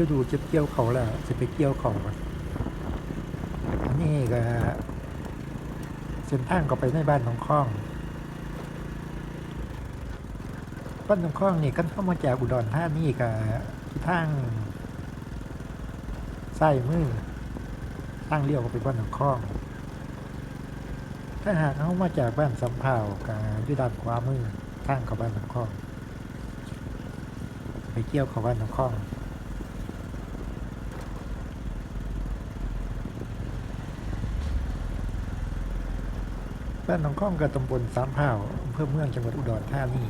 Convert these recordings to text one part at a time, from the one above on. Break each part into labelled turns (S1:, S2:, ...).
S1: ฤดูเก็บเกี่ยวเขาแล้วจะไปเกี่ยวเขาอนอันนี้ก็เส้นทางก็ไปในบ้านหนองข้องบ้านหนองข้องนี่กันเข้ามาจากอุดรธานีกับทางไส้มือทางเลี้ยวก็ไปบ้านหนองข้อง ถ้าหากเขามาจากบ้านสำเภากับยู่ด้านขวามือทางเข้าบ้านหนองข้องไปเกี่ยวเข้าบ้านหนองข้อง บ้านหนองข้องกับตำบลสามเผ่าอำเภอเมืองจังหวัดอุดรธานี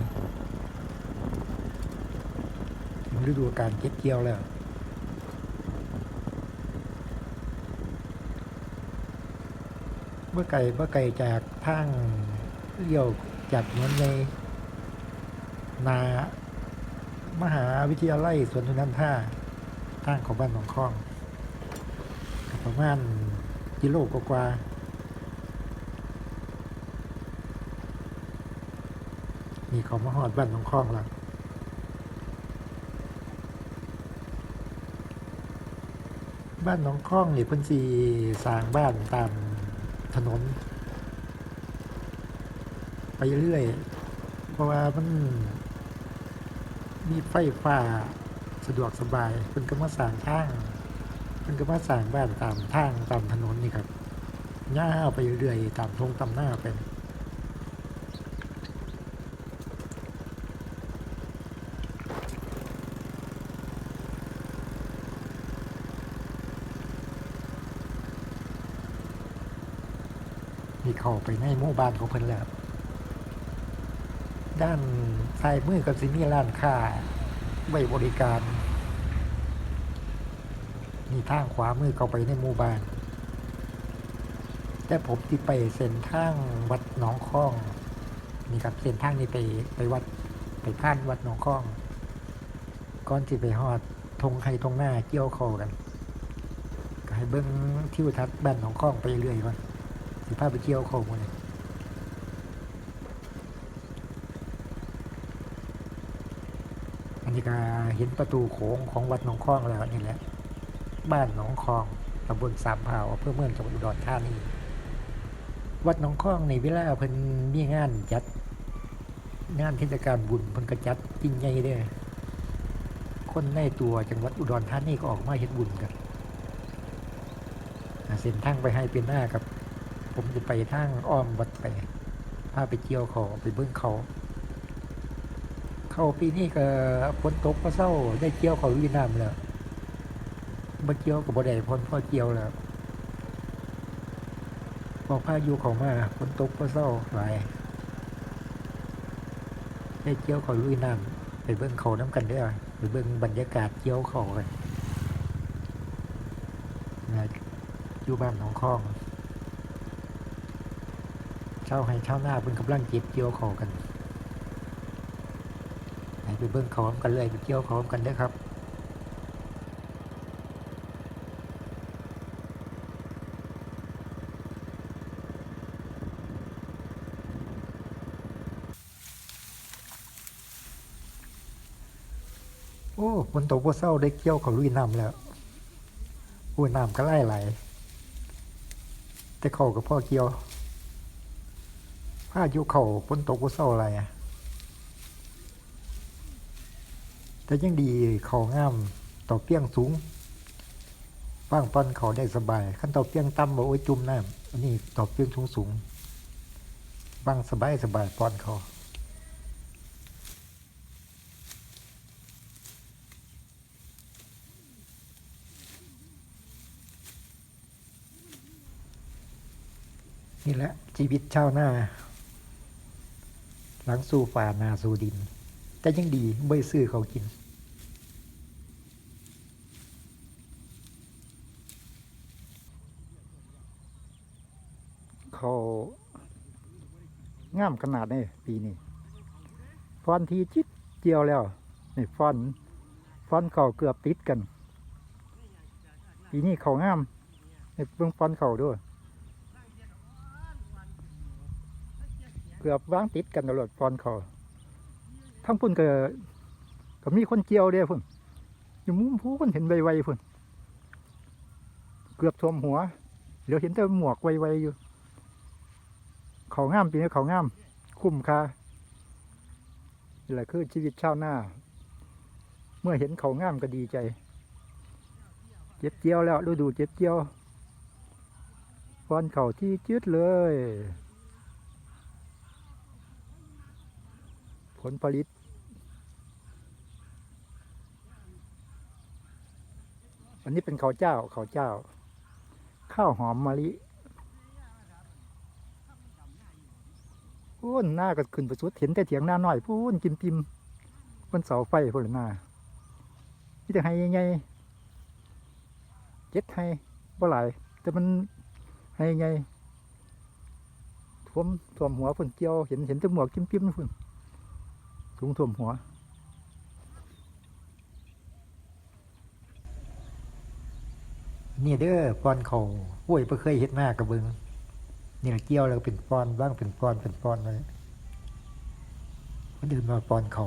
S1: ถึงฤดูการเก็บเกี่ยวแล้วเมื่อไก่เมื่อไก่จากทางเลี้ยวจากเหมือนในนามหาวิทยาลัยสวนสุนันท่าทางของบ้านหนองข้องก็ประมาณกิโลกว่าๆ มีเขามาหอดบ้านหนองคลองแล้วบ้านหนองคลองนี่เพิ่นสีสร้างบ้านตามถนน ไปเรื่อย เพราะว่ามันมีไฟฟ้าสะดวกสบายเพิ่นก็มาสร้างทางเพิ่นก็มาสร้างบ้านตามทางตามถนนนี่ครับย่าไปเรื่อยตามทงตามหน้าไป มีเข้าไปในหมู่บ้านของเพิ่นแล้วด้านซ้ายมือก็สิมีร้านค้าไว้บริการมีทางขวามือเข้าไปในหมู่บ้าน แต่ผมที่ไปเส้นทางวัดหนองค้องนี่ครับเส้นทางนี้ไปไปวัดไปผ่านวัดหนองค้องก่อนที่ไปฮอดทงไห้ทงหน้าเกี่ยวคอกัน ก็ให้เบิ้งทิวทัศน์บ้านหนองค้องไปเรื่อยก่อน พาไปเที่ยวขาหมดเลยอันนี้ก็เห็นประตูโขงของวัดหนองคลองแล้วนี่แหละ บ้านหนองคลองตำบลสามเผ่าอำเภอเมืองจังหวัดอุดรธานีวัดหนองคลองในเวลาเพิ่นมีงานจัด งานเทศกาลบุญเพิ่นก็จัดจริงใหญ่เด้อคนในตัวจังหวัดอุดรธานีก็ออกมาเฮ็ดบุญกันเส้นทางไปให้เป็นหน้ากับ ผมจะไปทางอ้อมวัดไปพาไปเที่ยวเขาไปเบิ้งเขา เขาปีนี้ก็ฝนตกก็เศร้าได้เกี่ยวเขาลุยน้ำแล้วมาเกี่ยวกับบ่ได้พ้นพ่อเกี่ยวแล้วพอกพาอยุเขามาฝนตกก็เศร้าหลายได้เกี่ยวเขาลุยน้ำไปเบิ้งเขาน้ำกันด้อไปเบิ้งบรรยากาศเกี่ยวเขากันอยู่บ้านหนองคอง เช่าให้เช่าหน้าเป็นกำลังเก็บเกี่ยวเขากันไหนไปเบิ้งเขากันเลยไปเกี่ยวเขากันเด้อครับโอ้ฝนตกว่าเศร้าได้เกี่ยวเขาลุยน้ำแล้วโอ้ยน้ำก็ไล่ไหลแต่เขากับพ่อเกี่ยว พายุเขาฝนตกว่าเศร้าอะไรอะแต่ยังดีเขางามต่อเปี้ยงสูงว่างปันเขาได้สบายขั้นต่อเปี้ยงต่ำบอกโอ้ยจุ่มน้ำอันนี้ต่อเปี้ยงสูงสูงว่างสบายสบายปอนเขานี่แหละชีวิตชาวนา หลังสู่ฝ่านาสู่ดิน แต่ยังดีไม่ซื้อเขากิน
S2: เขางามขนาดนี้ปีนี้ฟอนทีจิตเจียวแล้วนี่ฟอนฟอนเขาเกือบติดกันปีนี้เขางามนี่เบิ่งฟอนเขาด้วย เกือบวางติดกันตลอดฟอนเขาทั้งพุ่นก็ก็มีคนเจียวเด้อพุ่นอยู่มุมพูนเห็นไวๆพุ่นเกือบท่วมหัวเดี๋ยวเห็นแต่หมวกไวๆอยู่เขาง่ามปีนี้เขางาม คุ้มค่านี่แหละคือชีวิตชาวนาเมื่อเห็นเขาง่ามก็ดีใจ เจ็บเจียวแล้วฤดูเจ็บเจียวฟอนเข่าที่จืดเลย ผลผลิต อันนี้เป็นข้าวเจ้าข้าวเจ้า ข้าวหอมมะลิพูนหน้าก็ขึ้นไปสุดเห็นแต่เถียงหน้าหน่อยพูนกิมปิมบนเสาไฟพูนหน้านี่จะให้ยังไงเจ็ดให้บ่หลายแต่มันให้ยังไงท่วมท่วมหัวฝนเจียวเห็นเห็นแต่หมวกกิมปิมนะพุ่น สูงท่วมหัว
S1: นี่เด้อปอนเขาห้วยบ่เคยเห็ดหน้ากระเบิงนี่เกี่ยวแล้วเป็นปอนบ้างเป็นปอนเป็นปอนเลยเดินมาปอนเขา